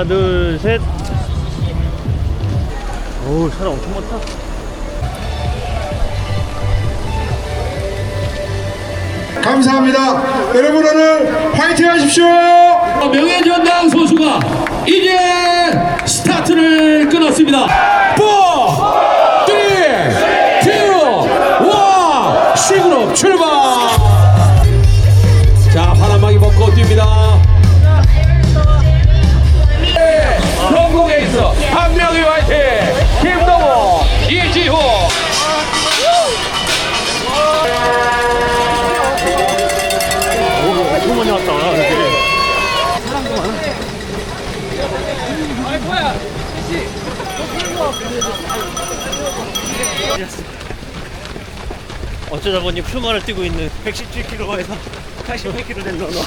하나, 둘, 셋. 오, 사람 엄청 많다. 감사합니다. 여러분 오늘 화이팅 하십시오. 명예전당 선수가 이제 스타트를 끊었습니다. 4, 엄청 많이 왔다. 여기. 어쩌다 보니 퓨마를 뛰고 있는 117kg에서 88kg 된 너너.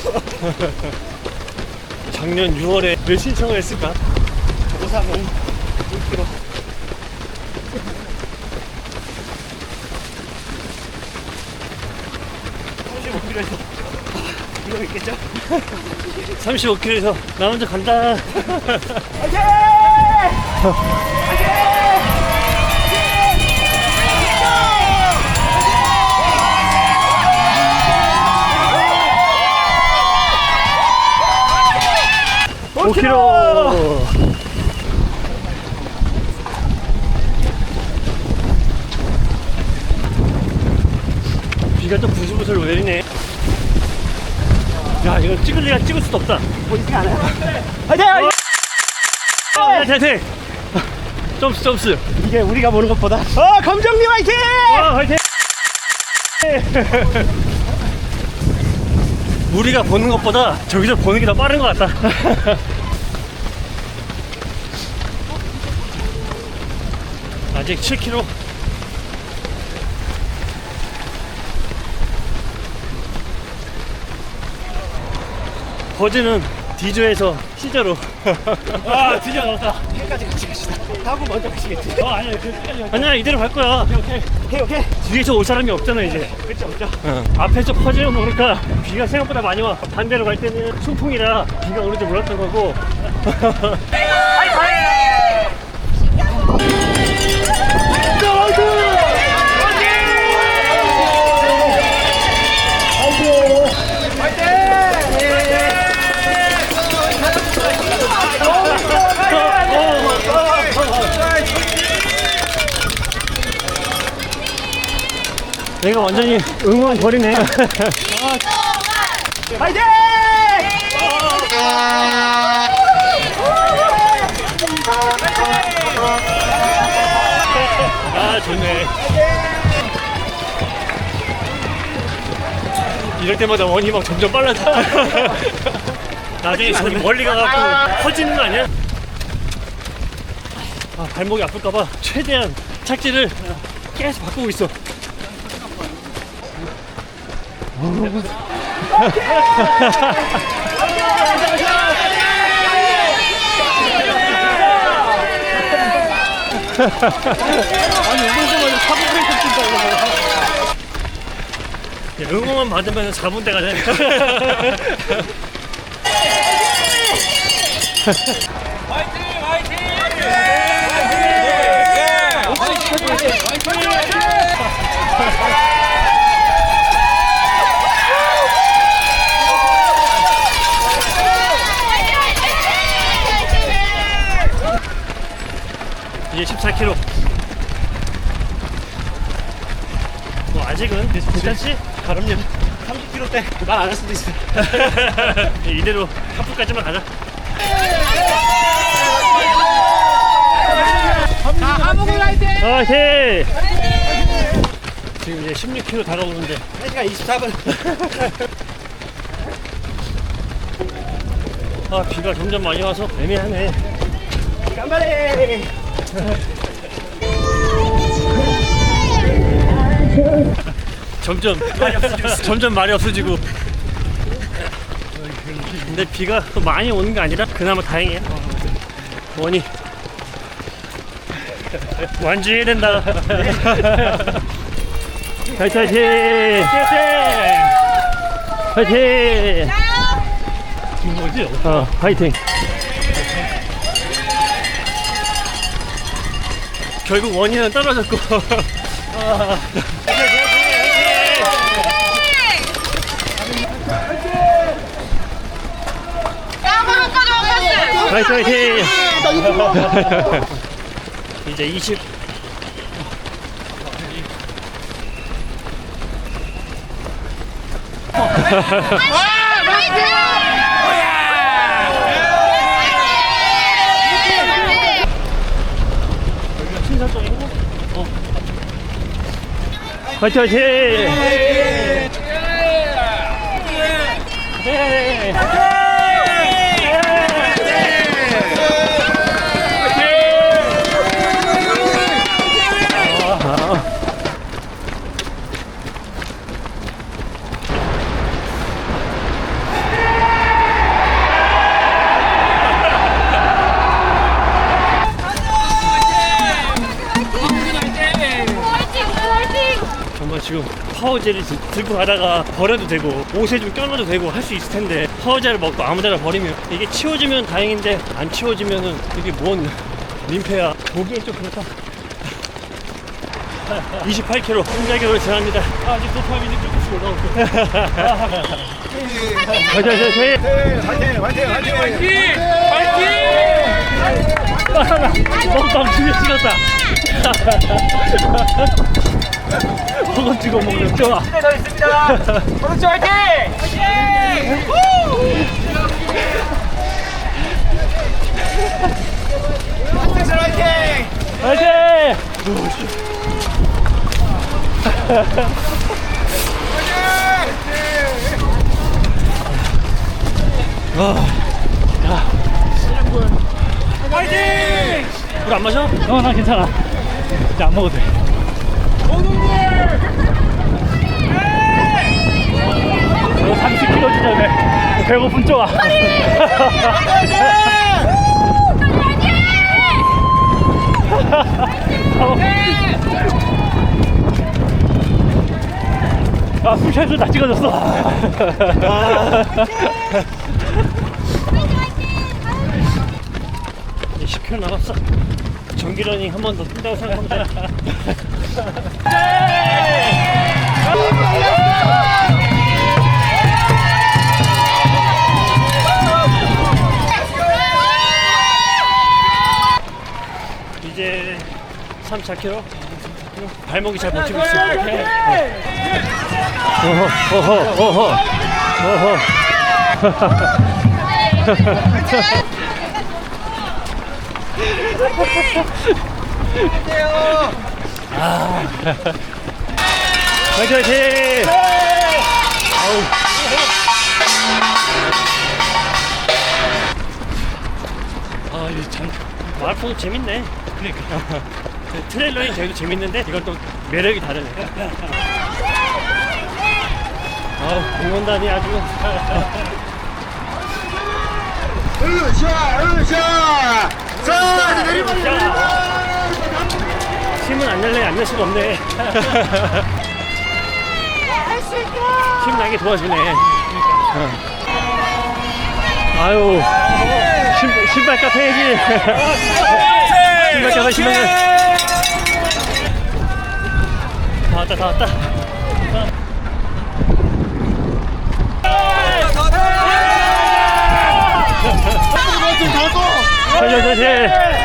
작년 6월에 몇 신청을 했을까? 보상은 6kg. 이거 있겠죠? 35km에서 나 먼저 간다. 파이팅! 5km. 비가 또 부슬부슬 내리네. 야, 이거 찍을래야 찍을 수도 없다. 보이지 않아요? 화이팅! 화이팅! 화이팅! 점수, 점수. 이게 우리가 보는 것보다. 어, 감정님 화이팅! 어, 화이팅! 우리가 보는 것보다 저기서 보는 게 더 빠른 것 같다. 아직 7km. 버즈는 디조에서 시저로. 아, 드디어 나왔다. 해까지 같이 가시다. 하고 먼저 가시겠지. 어, 아니야, 그, 아니야, 이대로 갈 거야. 오케이, 오케이, 오케이. 뒤에서 올 사람이 없잖아, 이제. 그쵸, 없죠. 앞에서 퍼지면 모르니까 비가 생각보다 많이 와. 반대로 갈 때는 순풍이라 비가 오는지 몰랐던 거고. 내가 완전히 응원 거리네. 파이팅! 아 좋네. 이럴 때마다 원이 막 점점 빨라져. 나중에 저기 멀리 가갖고 커지는 거 아니야? 아, 발목이 아플까봐 최대한 착지를 계속 바꾸고 있어. 아니 운동선수는 사고 브레이크 뛴다 응원만 받으면 4분 대가 돼. 이제 14km 뭐 아직은 괜찮지? 가름님 30km대 말 안 할 수도 있어 이대로 하프까지만 가자. 화이팅! 지금 이제 16km 다가오는데. 1시간 24분. 아 비가 점점 많이 와서 애매하네. 깜발해 점점 점점 말이 없어지고. 근데 비가 많이 오는 게 아니라 그나마 다행이야 원이 완주해야 된다. 파이팅 파이팅! 파이팅! 뭐지? 어 파이팅! 결국 원인은 떨어졌고. 아. 왔어. 화이팅 화이팅! 이제 20 신사동이고 어. 화이팅 화이팅! 네. 파워젤을 들- 들고 가다가 버려도 되고 옷에 좀 껴넣어도 되고 할 수 있을 텐데 파워젤을 먹고 아무데나 버리면 이게 치워지면 다행인데 안 치워지면은 이게 뭔 민폐야. 보기엔 좀 그렇다. 28km 혼자격을 지납니다. 아직 도파민이 조금씩 올라오고 화이팅! 화이팅! 화이팅 먹방 두개 찍었다 허겁 찍어 먹는 좋아 그렇죠 화이팅! 화이팅! 화이팅! 물 안 마셔? 어, 나 괜찮아. 이제 안 먹어도 돼. 너 30kg 지나네. 배고픈 좋아. 아, 술취해서 다 찍어졌어. 이제 10km 남았어. 정기 러닝 한 번 더 뛴다고 생각하면 돼. 이제 3, 4km? 발목이 잘 버티고 있어. 어허, 어허, 어허, 어허. 화이팅, 화이팅! 아우. 아, 이참 마라톤 재밌네. 그러니까. 트레일러인 제일 재밌는데 이건 또 매력이 다르네. 아, 응원단이 아주. 힘은 안 낼래 안낼 수가 없네. 힘 나게 도와주네. 어. 아유, 신, 신발값 해야지. 신발값 하시면. 다 왔다, 다 왔다. 자자, 자자.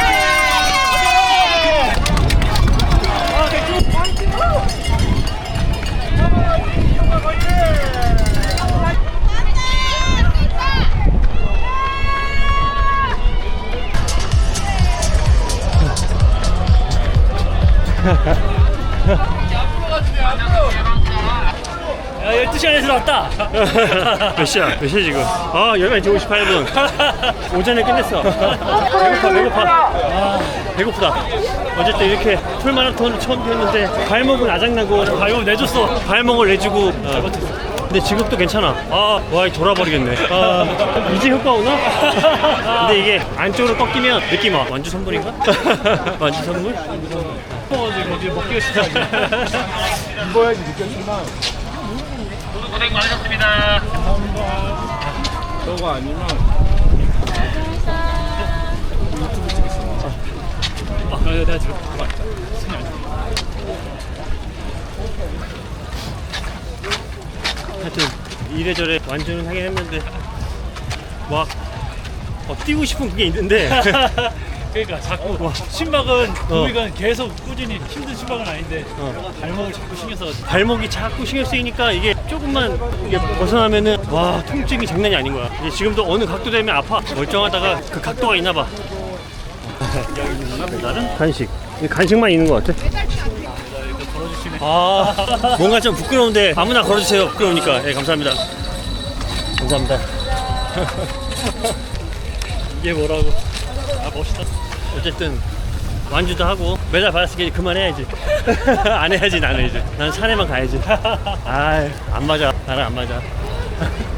야, 12시 안에서 나왔다. 몇 시야? 몇 시야 지금? 아, 11시 58분. 오전에 끝냈어. 배고파, 배고파. 아, 배고프다. 어쨌든 이렇게 풀마라톤을 처음 뛰었는데 발목은 아작나고 발목 내줬어. 발목을 내주고 잘 버텼어. 근데 지금도 괜찮아. 아, 와, 이 돌아버리겠네. 아, 이제 효과 오나? 근데 이게 안쪽으로 꺾이면 느낌 와. 완주 선물인가? 완주 선물? 먹어가지고 이제 먹기가 싫다. 입어야지 느꼈지만 고생 많으셨습니다. 감사합니다. 저거 아니면 유튜브 찍겠습니다. 아, 하여튼 이래저래 완주는 하긴 했는데 막 어, 뛰고 싶은 그게 있는데 그러니까 자꾸 심박은 어. 우리가 계속 꾸준히 힘든 심박은 아닌데 어. 발목을 자꾸 신경 써가지고 발목이 자꾸 신경 쓰이니까 이게 조금만 이게 벗어나면은 와 통증이 장난이 아닌 거야. 이제 지금도 어느 각도 되면 아파. 멀쩡하다가 그 각도가 있나 봐. 나는 간식. 이 간식만 있는 것 같아. 아 뭔가 좀 부끄러운데 아무나 걸어주세요. 부끄러우니까. 예 감사합니다. 감사합니다. 이게 뭐라고? 아 멋있다. 어쨌든 완주도 하고 메달 받았으니까 그만해야지. 안 해야지 나는 이제. 난 산에만 가야지. 아 안 맞아. 나랑 안 맞아.